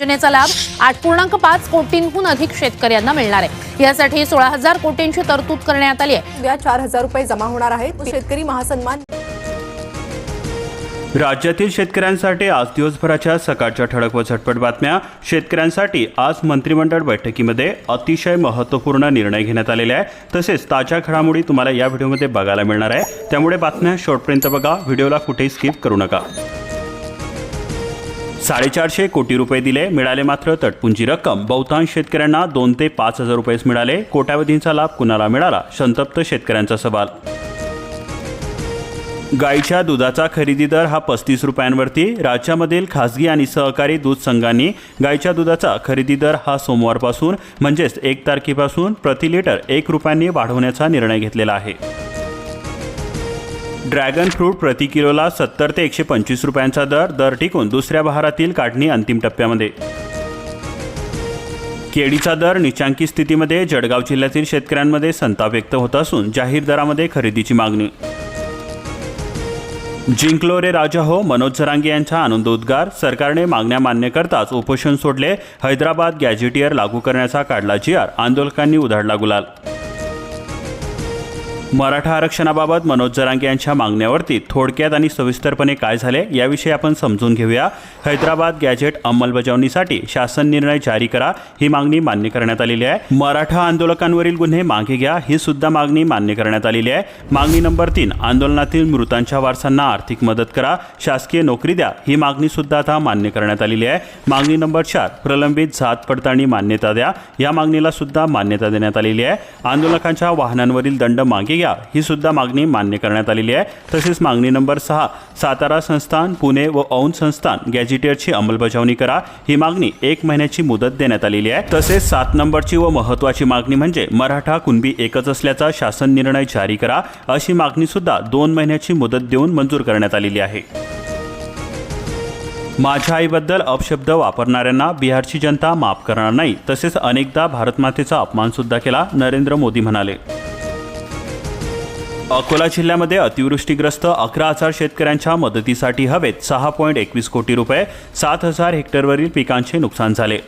योजनेचा लाभ आठ पूर्णांक पाच कोटींहून अधिक शेतकऱ्यांना मिळणार आहे. यासाठी सोळा हजार कोटींची तरतूद करण्यात आली आहे. उद्या चार हजार रुपये जमा होणार आहेत. शेतकरी महासन्मान राज्यातील शेतकऱ्यांसाठी आज दिवसभराच्या सकाळच्या ठळक व झटपट बातम्या. शेतकऱ्यांसाठी आज मंत्रिमंडळ बैठकीमध्ये अतिशय महत्त्वपूर्ण निर्णय घेण्यात आलेले आहे. तसेच ताज्या घडामोडी तुम्हाला या व्हिडिओमध्ये बघायला मिळणार आहे. त्यामुळे बातम्या शेवटपर्यंत बघा. व्हिडिओला कुठेही स्किप करू नका. साडेचारशे कोटी रुपये दिले मिळाले मात्र तटपुंजी रक्कम. बहुतांश शेतकऱ्यांना दोन ते पाच हजार रुपयेच मिळाले. कोट्यावधींचा लाभ कुणाला मिळाला? संतप्त शेतकऱ्यांचा सवाल. गाईच्या दुधाचा खरेदी दर हा पस्तीस रुपयांवरती. राज्यामधील खासगी आणि सहकारी दूध संघांनी गाईच्या दुधाचा खरेदी दर हा सोमवारपासून म्हणजेच एक तारखेपासून प्रति लिटर एक रुपयांनी वाढवण्याचा निर्णय घेतलेला आहे. ड्रॅगन फ्रूट प्रति किलोला सत्तर ते एकशे पंचवीस रुपयांचा दर दर टिकून दुसऱ्या बहारातील काढणी अंतिम टप्प्यामध्ये. केळीचा दर निचांकी स्थितीमध्ये जळगाव जिल्ह्यातील शेतकऱ्यांमध्ये संताप व्यक्त होत असून जाहीर दरामध्ये खरेदीची मागणी. जिंकलो रे राजा हो मनोज जरांगे यांचा आनंद उद्गार सरकारने मागण्या मान्य करताच उपोषण सोडले हैदराबाद गॅजेटियर लागू करण्याचा काढला जी आर आंदोलकांनी उधाडला गुलाल मराठा आरक्षणाबाबत मनोज जरांगे यांच्या मागण्यावरती थोडक्यात आणि सविस्तरपणे काय झाले याविषयी आपण समजून घेऊया. हैदराबाद गॅजेट अंमलबजावणीसाठी शासन निर्णय जारी करा ही मागणी मान्य करण्यात आलेली आहे. मराठा आंदोलकांवरील गुन्हे मागे घ्या ही सुद्धा मागणी मान्य करण्यात आलेली आहे. मागणी नंबर तीन आंदोलनातील मृतांच्या वारसांना आर्थिक मदत करा शासकीय नोकरी द्या ही मागणी सुद्धा आता मान्य करण्यात आलेली आहे. मागणी नंबर चार प्रलंबित जात पडताळणी मान्यता द्या या मागणीला सुद्धा मान्यता देण्यात आलेली आहे. आंदोलकांच्या वाहनांवरील दंड मागे घ्या ही सुद्धा मागणी मान्य करण्यात आलेली आहे. तसेच मागणी नंबर सहा सातारा संस्थान पुणे व औंध संस्थान गॅजिटेअरची अंमलबजावणी करा. ही मागणी एक महिन्याची मुदत देण्यात आलेली आहे. तसेच सात नंबरची व महत्वाची मागणी म्हणजे मराठा कुणबी एकच असल्याचा शासन निर्णय जारी करा. अशी मागणी सुद्धा दोन महिन्याची मुदत देऊन मंजूर करण्यात आलेली आहे. माझ्या आईबद्दल अपशब्द वापरणाऱ्यांना बिहारची जनता माफ करणार नाही. तसेच अनेकदा भारतमातेचा अपमान सुद्धा केला नरेंद्र मोदी म्हणाले. अकोला जिल्ह्यामध्ये अतिवृष्टीग्रस्त अकरा हजार शेतकऱ्यांच्या मदतीसाठी हवेत सहा पॉईंट एकवीस कोटी रुपये सात हजार हेक्टरवरील पिकांचे नुकसान झाले.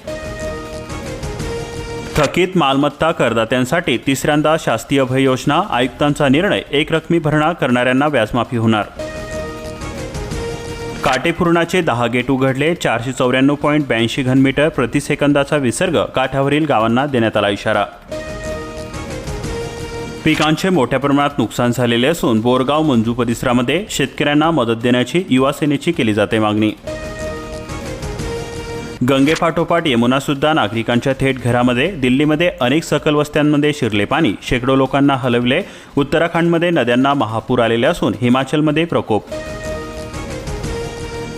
थकीत मालमत्ता करदात्यांसाठी तिसऱ्यांदा शास्त्रीय भय योजना आयुक्तांचा निर्णय एक रकमी भरणा करणाऱ्यांना व्याजमाफी होणार. काटेपूर्णाचे दहा गेट उघडले चारशे चौऱ्याण्णव पॉईंट ब्याऐंशी घनमीटर प्रतिसेकंदाचा विसर्ग काठावरील गावांना देण्यात आला इशारा. पिकांचे मोठ्या प्रमाणात नुकसान झालेले असून बोरगाव मंजू परिसरामध्ये शेतकऱ्यांना मदत देण्याची युवा सेनेची केली जाते मागणी. गंगेपाठोपाठ यमुनासुद्धा नागरिकांच्या थेट घरामध्ये दिल्लीमध्ये अनेक सकल वस्त्यांमध्ये शिरले पाणी शेकडो लोकांना हलवले उत्तराखंडमध्ये नद्यांना महापूर आलेले असून हिमाचलमध्ये प्रकोप.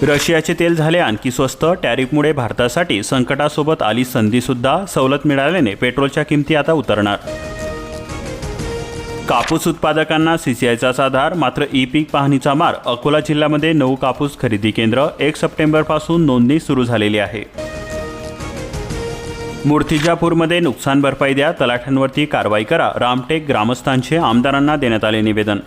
रशियाचे तेल झाले आणखी स्वस्त टॅरिफमुळे भारतासाठी संकटासोबत आली संधीसुद्धा सवलत मिळाल्याने पेट्रोलच्या किमती आता उतरणार. कापूस उत्पादकांना सीसीआयचा आधार मात्र ई पीक पाहणीचा मार. अकोला जिल्ह्यामध्ये नऊ कापूस खरेदी केंद्र एक सप्टेंबरपासून नोंदणी सुरू झालेली आहे. मूर्तिजापूरमध्ये नुकसान भरपाई द्या तलाठ्यांवरती कारवाई करा रामटेक ग्रामस्थांचे आमदारांना देण्यात आले निवेदन.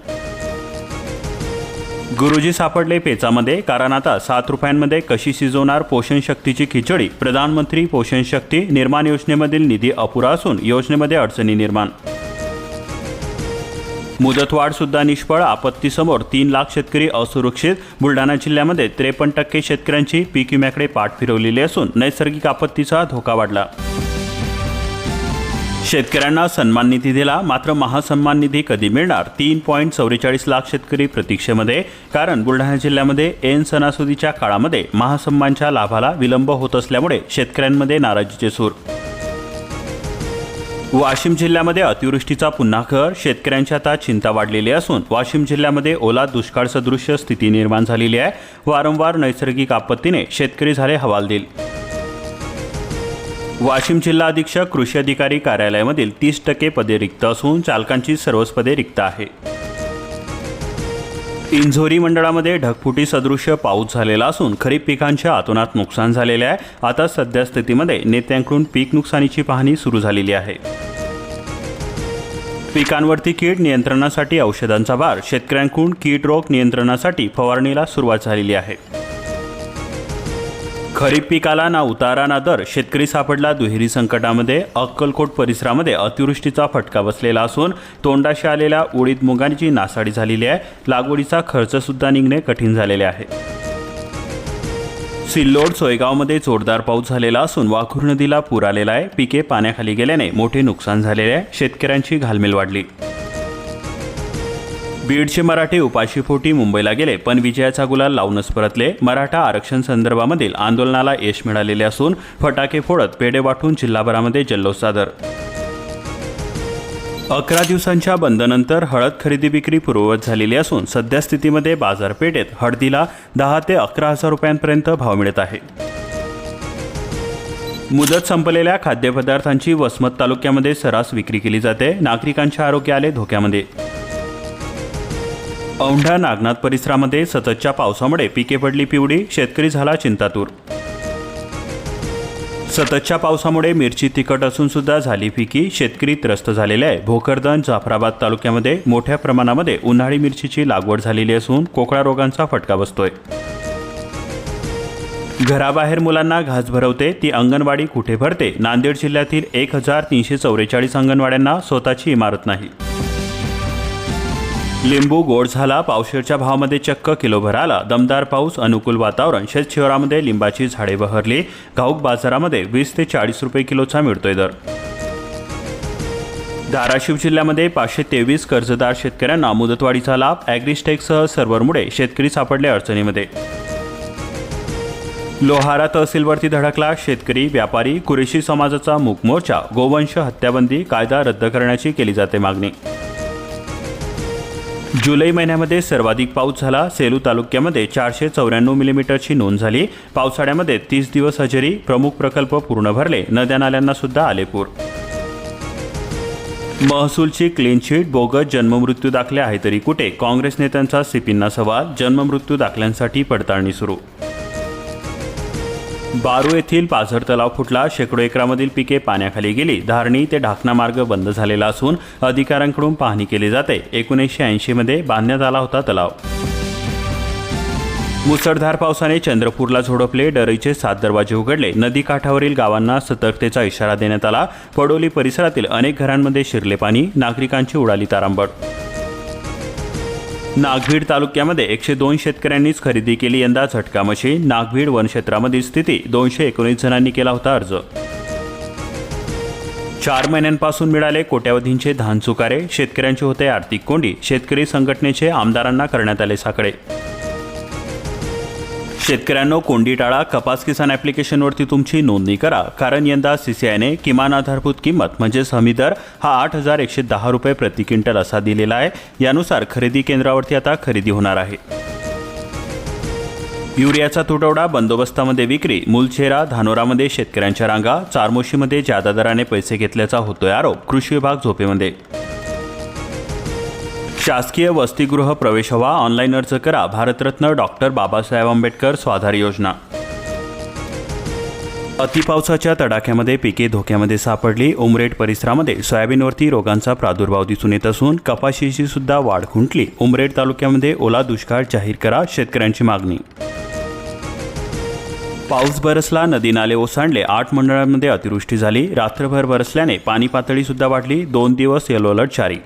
गुरुजी सापडले पेचामध्ये कारण आता सात रुपयांमध्ये कशी शिजवणार पोषण शक्तीची खिचडी? प्रधानमंत्री पोषण शक्ती निर्माण योजनेमधील निधी अपुरा असून योजनेमध्ये अडचणी निर्माण मुदतवाढसुद्धा निष्फळ आपत्तीसमोर तीन लाख शेतकरी असुरक्षित. बुलढाणा जिल्ह्यामध्ये त्रेपन्न टक्के शेतकऱ्यांची पीक विम्याकडे पाठ फिरवलेली असून नैसर्गिक आपत्तीचा धोका वाढला. शेतकऱ्यांना सन्मान निधी दिला मात्र महासन्मान निधी कधी मिळणार? तीन पॉईंट चौवेचाळीस लाख शेतकरी प्रतीक्षेमध्ये. कारण बुलढाणा जिल्ह्यामध्ये एन सणासुदीच्या काळामध्ये महासन्मानच्या लाभाला विलंब होत असल्यामुळे शेतकऱ्यांमध्ये नाराजीचे सूर वाशिम जिल्ह्यामध्ये अतिवृष्टीचा पुन्हा कहर शेतकऱ्यांची आता चिंता वाढलेली असून वाशिम जिल्ह्यामध्ये ओला दुष्काळ सदृश्य स्थिती निर्माण झालेली आहे. वारंवार नैसर्गिक आपत्तीने शेतकरी झाले हवालदिल. वाशिम जिल्हा अधीक्षक कृषी अधिकारी कार्यालयामधील तीस टक्के पदे रिक्त असून चालकांची सर्वच पदे रिक्त आहे. इंझोरी मंडळामध्ये ढगफुटी सदृश्य पाऊस झालेला असून खरीप पिकांच्या आतोनात नुकसान झालेले आहे. आता सध्या स्थितीमध्ये नेत्यांकडून पीक नुकसानीची पाहणी सुरू झालेली आहे. पिकांवरती कीड नियंत्रणासाठी औषधांचा भार शेतकऱ्यांकडून कीड रोग नियंत्रणासाठी फवारणीला सुरुवात झालेली आहे. खरीप पिकाला ना उतारा ना दर. शेतकरी सापडला दुहेरी संकटामध्ये. अक्कलकोट परिसरामध्ये अतिवृष्टीचा फटका बसलेला असून तोंडाशी आलेल्या उडीद मुगांची नासाडी झालेली आहे. लागवडीचा खर्चसुद्धा निघणे कठीण झालेले आहे. सिल्लोड सोयगावमध्ये जोरदार पाऊस झालेला असून वाघूर नदीला पूर आलेला आहे. पिके पाण्याखाली गेल्याने मोठे नुकसान झालेले आहे. शेतकऱ्यांची घालमेल वाढली. बीडचे मराठे उपाशीपोटी मुंबईला गेले पण विजयाचा गुलाल लावूनच परतले. मराठा आरक्षण संदर्भामधील आंदोलनाला यश मिळालेले असून फटाके फोडत पेढे वाटून जिल्हाभरामध्ये जल्लोष सादर अकरा दिवसांच्या बंदनंतर हळद खरेदी विक्री पूर्ववत झालेली असून सध्या स्थितीमध्ये बाजारपेठेत हळदीला दहा ते अकरा हजार रुपयांपर्यंत भाव मिळत आहे. मुदत संपलेल्या खाद्यपदार्थांची वसमत तालुक्यामध्ये सरास विक्री केली जाते नागरिकांचे आरोग्य आले धोक्यामध्ये. औंढा नागनाथ परिसरामध्ये सततच्या पावसामुळे पिके पडली पिवडी शेतकरी झाला चिंतातूर. सततच्या पावसामुळे मिरची तिखट असून सुद्धा झाली फिकी शेतकरी त्रस्त झालेले आहे. भोकरदन जाफराबाद तालुक्यामध्ये मोठ्या प्रमाणामध्ये उन्हाळी मिरचीची लागवड झालेली असून कोकळा रोगांचा फटका बसतोय. घराबाहेर मुलांना घास भरवते ती अंगणवाडी कुठे भरते? नांदेड जिल्ह्यातील एक हजार तीनशे चौवेचाळीस अंगणवाड्यांना स्वतःची इमारत नाही. लिंबू गोड झाला पावशेरच्या भावामध्ये चक्क किलोभर आला दमदार पाऊस अनुकूल वातावरण. शेत शहरामध्ये लिंबाची झाडे बहरली. घाऊक बाजारामध्ये वीस ते चाळीस रुपये किलोचा मिळतोय दर. धाराशिव जिल्ह्यामध्ये पाचशे तेवीस कर्जदार शेतकऱ्यांना मुदतवाढीचा लाभ. ॲग्रिस्टेकसह सर्व्हरमुळे शेतकरी सापडले अडचणीमध्ये. लोहारा तहसीलवरती धडकला शेतकरी व्यापारी. कुरेशी समाजाचा मूक मोर्चा गोवंश हत्याबंदी कायदा रद्द करण्याची केली जाते मागणी. जुलै महिन्यामध्ये सर्वाधिक पाऊस झाला. सेलू तालुक्यामध्ये चारशे चौऱ्याण्णव मिलीमीटरची नोंद झाली. पावसाळ्यामध्ये तीस दिवस हजेरी प्रमुख प्रकल्प पूर्ण भरले. नद्या नाल्यांना सुद्धा आले पूर महसूलची क्लीनशीट बोगस जन्ममृत्यू दाखले आहे तरी कुठे? काँग्रेस नेत्यांचा सिपींना सवाल जन्ममृत्यू दाखल्यांसाठी पडताळणी सुरू बारू येथील पाझर तलाव फुटला. शेकडो एकरामधील पिके पाण्याखाली गेली. धारणी ते ढाकणा मार्ग बंद झालेला असून अधिकाऱ्यांकडून पाहणी केली जाते. एकोणीसशे ऐंशीमध्ये बांधण्यात आला होता तलाव. मुसळधार पावसाने चंद्रपूरला झोडपले. डरईचे सात दरवाजे उघडले. नदीकाठावरील गावांना सतर्कतेचा इशारा देण्यात आला. पडोली परिसरातील अनेक घरांमध्ये शिरले पाणी. नागरिकांची उडाली तारांबट नागभीड तालुक्यामध्ये एकशे दोन शेतकऱ्यांनीच खरेदी केली यंदा झटका मशीन नागभीड वनक्षेत्रामधील स्थिती दोनशे एकोणीस जणांनी केला होता अर्ज. चार महिन्यांपासून मिळाले कोट्यावधींचे धान चुकारे शेतकऱ्यांचे होते आर्थिक कोंडी. शेतकरी संघटनेचे आमदारांना करण्यात आले साकडे. शेतकऱ्यांनो कोंडी टाळा. कपास किसान ॲप्लिकेशनवरती तुमची नोंदणी करा. कारण यंदा सीसीआयने किमान आधारभूत किंमत म्हणजेच हमी दर हा आठ हजार एकशे दहा रुपये प्रति क्विंटल असा दिलेला आहे. यानुसार खरेदी केंद्रावरती आता खरेदी होणार आहे. युरियाचा तुटवडा बंदोबस्तामध्ये विक्री मुलचेरा धानोरामध्ये शेतकऱ्यांच्या रांगा चारमोशीमध्ये जादा दराने पैसे घेतल्याचा होतोय आरोप कृषी विभाग झोपेमध्ये. शासकीय वसतिगृह प्रवेश व्हा ऑनलाईन अर्ज करा. भारतरत्न डॉक्टर बाबासाहेब आंबेडकर स्वाधार योजना. अतिपावसाच्या तडाख्यामध्ये पिके धोक्यामध्ये सापडली. उमरेड परिसरामध्ये सोयाबीनवरती रोगांचा प्रादुर्भाव दिसून येत असून कपाशीची सुद्धा वाढ खुंटली. उमरेड तालुक्यामध्ये ओला दुष्काळ जाहीर करा शेतकऱ्यांची मागणी. पाऊस बरसला नदी नाले ओसांडले. आठ मंडळांमध्ये अतिवृष्टी झाली. रात्रभर बरसल्याने पाणी पातळी सुद्धा वाढली. दोन दिवस येलो अलर्ट जारी.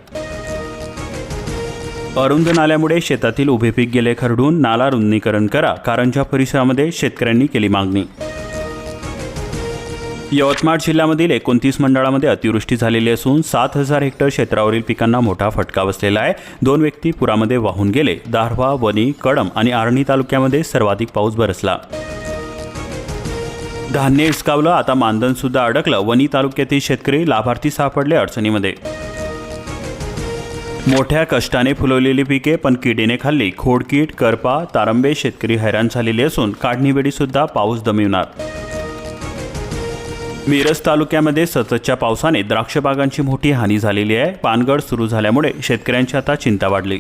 अरुंद नाल्यामुळे शेतातील उभे पीक गेले खरडून नाला रुंदीकरण करा कारंजा परिसरामध्ये शेतकऱ्यांनी केली मागणी. यवतमाळ जिल्ह्यामधील एकोणतीस मंडळामध्ये अतिवृष्टी झालेली असून सात हजार हेक्टर क्षेत्रावरील पिकांना मोठा फटका बसलेला आहे. दोन व्यक्ती पुरामध्ये वाहून गेले. दारव्हा वनी कडम आणि आर्णी तालुक्यामध्ये सर्वाधिक पाऊस बरसला. धान्य इसकावलं आता मानधनसुद्धा अडकलं. वनी तालुक्यातील शेतकरी लाभार्थी सापडले अडचणीमध्ये. मोठ्या कष्टाने फुलवलेली पिके पण किडीने खाल्ली. खोडकीड करपा तारंबे शेतकरी हैराण झालेले असून काढणीवेळी सुद्धा पाऊस दमिवणार. मिरज तालुक्यामध्ये सततच्या पावसाने द्राक्ष बागांची मोठी हानी झालेली आहे. पानगड सुरू झाल्यामुळे शेतकऱ्यांची आता चिंता वाढली.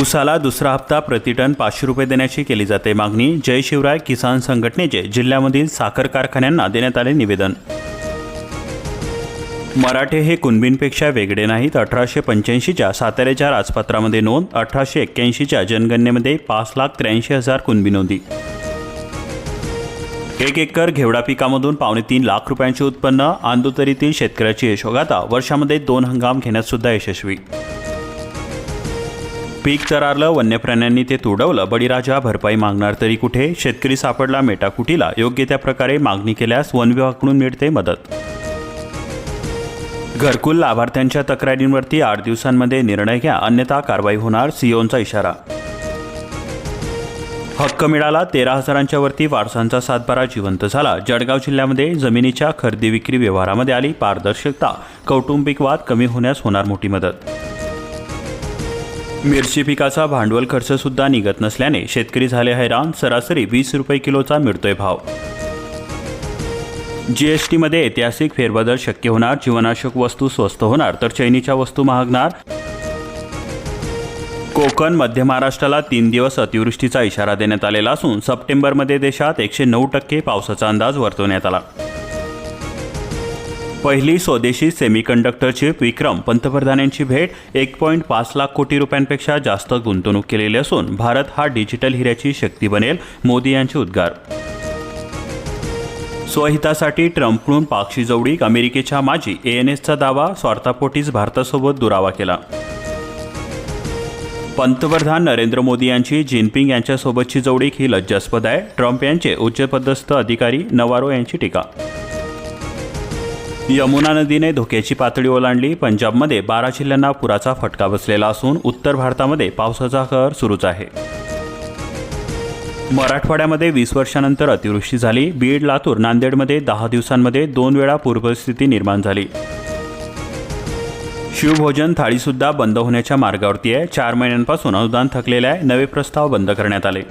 उसाला दुसरा हप्ता प्रतिटन पाचशे रुपये देण्याची केली जाते मागणी. जय शिवराय किसान संघटनेचे जिल्ह्यामधील साखर कारखान्यांना देण्यात आले निवेदन. मराठे हे कुणबींपेक्षा वेगळे नाहीत. अठराशे पंच्याऐंशीच्या साताऱ्याच्या राजपत्रामध्ये नोंद अठराशे एक्क्याऐंशीच्या जनगणनेमध्ये पाच लाख त्र्याऐंशी हजार कुणबी नोंदी. एक एकर घेवडा पिकामधून पावणे तीन लाख रुपयांचे उत्पन्न आंदोतरीतील शेतकऱ्याची यशोगाथा वर्षामध्ये दोन हंगाम घेण्यात सुद्धा यशस्वी. पीक चरारलं वन्य प्राण्यांनी ते तुडवलं बळीराजा भरपाई मागणार तरी कुठे? शेतकरी सापडला मेटाकुटीला योग्य त्या प्रकारे मागणी केल्यास वन विभागाकडून मिळते मदत. घरकुल लाभार्थ्यांच्या तक्रारींवरती आठ दिवसांमध्ये निर्णय घ्या. अन्यथा कारवाई होणार सीओंचा इशारा. हक्क मिळाला तेरा हजारांच्या वरती वारसांचा सातबारा जिवंत झाला. जळगाव जिल्ह्यामध्ये जमिनीच्या खरेदी विक्री व्यवहारामध्ये आली पारदर्शकता. कौटुंबिक वाद कमी होण्यास होणार मोठी मदत. मिरची पिकाचा भांडवल खर्च सुद्धा निघत नसल्याने शेतकरी झाले हैराण. सरासरी वीस रुपये किलोचा मिळतोय भाव. जीएसटीमध्ये ऐतिहासिक फेरबदल शक्य होणार जीवनावश्यक वस्तू स्वस्त होणार तर चैनीच्या वस्तू महागणार. कोकण मध्य महाराष्ट्राला तीन दिवस अतिवृष्टीचा इशारा देण्यात आलेला असून सप्टेंबरमध्ये देशात एकशे नऊ टक्के पावसाचा अंदाज वर्तवण्यात आला. पहिली स्वदेशी सेमीकंडक्टर चिप विक्रम पंतप्रधानांची भेट एक पॉईंट पाच लाख कोटी रुपयांपेक्षा जास्त गुंतवणूक केलेली असून भारत हा डिजिटल हिऱ्याची शक्ती बनेल मोदी यांचे उद्गार. स्वहितासाठी ट्रम्पकडून पाक्षी जवळीक अमेरिकेच्या माजी एएनएसचा दावा स्वार्थापोटीच भारतासोबत दुरावा केला. पंतप्रधान नरेंद्र मोदी यांची जिनपिंग यांच्यासोबतची जवळीक ही लज्जास्पद आहे. ट्रम्प यांचे उच्चपदस्थ अधिकारी नवारो यांची टीका. यमुना नदीने धोक्याची पातळी ओलांडली. पंजाबमध्ये बारा जिल्ह्यांना पुराचा फटका बसलेला असून उत्तर भारतामध्ये पावसाचा कहर सुरूच आहे. मराठवाड्यामध्ये वीस वर्षानंतर अतिवृष्टी झाली. बीड लातूर नांदेडमध्ये दहा दिवसांमध्ये दोन वेळा पूरपरिस्थिती निर्माण झाली. शिवभोजन थाळीसुद्धा बंद होण्याच्या मार्गावरती आहे. चार महिन्यांपासून अनुदान थकलेले आहे. नवे प्रस्ताव बंद करण्यात आले.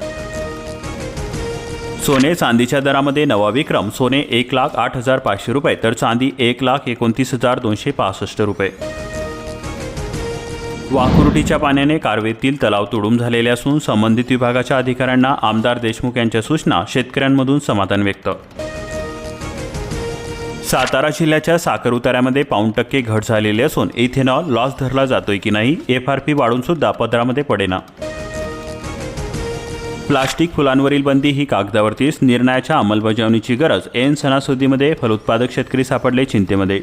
सोने चांदीच्या दरामध्ये नवा विक्रम. सोने एक लाख आठ हजार पाचशे रुपये तर चांदी एक लाख एकोणतीस हजार दोनशे पासष्ट रुपये. वाकुर्डीच्या पाण्याने कारवेतील तलाव तुडूंब झालेले असून संबंधित विभागाच्या अधिकाऱ्यांना आमदार देशमुख यांच्या सूचना शेतकऱ्यांमधून समाधान व्यक्त. सातारा जिल्ह्याच्या साखर उताऱ्यामध्ये पाऊण टक्के घट झालेली असून इथेनॉल लॉस धरला जातोय की नाही एफ आर पी वाढून सुद्धा पदरामध्ये पडेना. प्लास्टिक फुलांवरील बंदी ही कागदावरतीच निर्णयाच्या अंमलबजावणीची गरज एन सणासुदीमध्ये फलोत्पादक शेतकरी सापडले चिंतेमध्ये.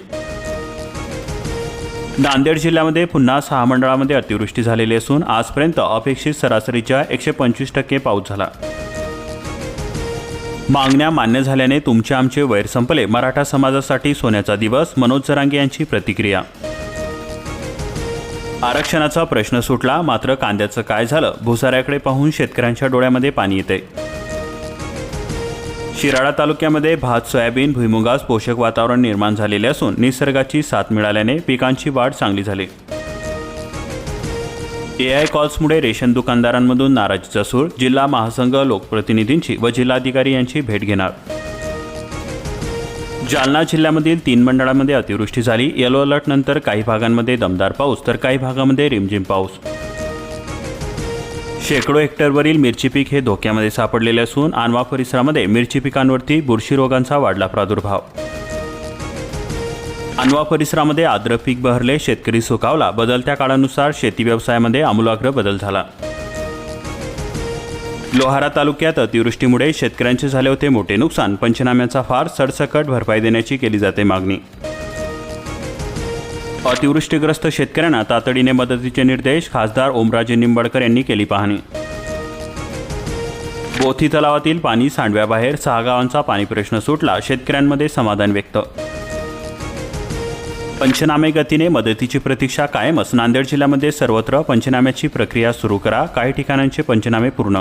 नांदेड जिल्ह्यामध्ये पुन्हा सहा मंडळामध्ये अतिवृष्टी झालेली असून आजपर्यंत अपेक्षित सरासरीच्या एकशे पंचवीस टक्के पाऊस झाला. मागण्या मान्य झाल्याने तुमचे आमचे वैर संपले. मराठा समाजासाठी सोन्याचा दिवस मनोज जरांगे यांची प्रतिक्रिया. आरक्षणाचा प्रश्न सुटला मात्र कांद्याचं काय झालं? भुसाऱ्याकडे पाहून शेतकऱ्यांच्या डोळ्यामध्ये पाणी येते. शिराळा तालुक्यामध्ये भात सोयाबीन भुईमुगास पोषक वातावरण निर्माण झालेले असून निसर्गाची साथ मिळाल्याने पिकांची वाढ चांगली झाली. एआय कॉल्समुळे रेशन दुकानदारांमधून नाराजीचा सूर जिल्हा महासंघ लोकप्रतिनिधींची व जिल्हाधिकारी यांची भेट घेणार. जालना जिल्ह्यामधील तीन मंडळांमध्ये अतिवृष्टी झाली. येलो अलर्टनंतर काही भागांमध्ये दमदार पाऊस तर काही भागामध्ये रिमझिम पाऊस. शेकडो हेक्टरवरील मिरची पीक हे धोक्यामध्ये सापडलेले असून आणवा परिसरामध्ये मिरची पिकांवरती बुरशी रोगांचा वाढला प्रादुर्भाव. आणवा परिसरामध्ये आद्र पीक बहरले शेतकरी सुकावला. बदलत्या काळानुसार शेती व्यवसायामध्ये आमूलाग्र बदल झाला. लोहारा तालुक्यात अतिवृष्टीमुळे शेतकऱ्यांचे झाले होते मोठे नुकसान. पंचनाम्याचा फार सरसकट भरपाई देण्याची केली जाते मागणी. अतिवृष्टीग्रस्त शेतकऱ्यांना तातडीने मदतीचे निर्देश खासदार ओमराजे निंबाळकर यांनी केली पाहणी. बोथी तलावातील पाणी सांडव्याबाहेर सहा गावांचा पाणी प्रश्न सुटला शेतकऱ्यांमध्ये समाधान व्यक्त. पंचनामे गतीने मदतीची प्रतीक्षा कायमच नांदेड जिल्ह्यामध्ये सर्वत्र पंचनाम्याची प्रक्रिया सुरू करा काही ठिकाणांचे पंचनामे पूर्ण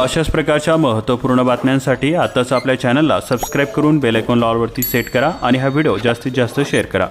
अशाच प्रकारच्या महत्त्वपूर्ण बातम्यांसाठी आताच आपल्या चॅनलला सबस्क्राईब करून बेलायकॉन लॉलवरती सेट करा आणि हा व्हिडिओ जास्तीत जास्त शेअर करा.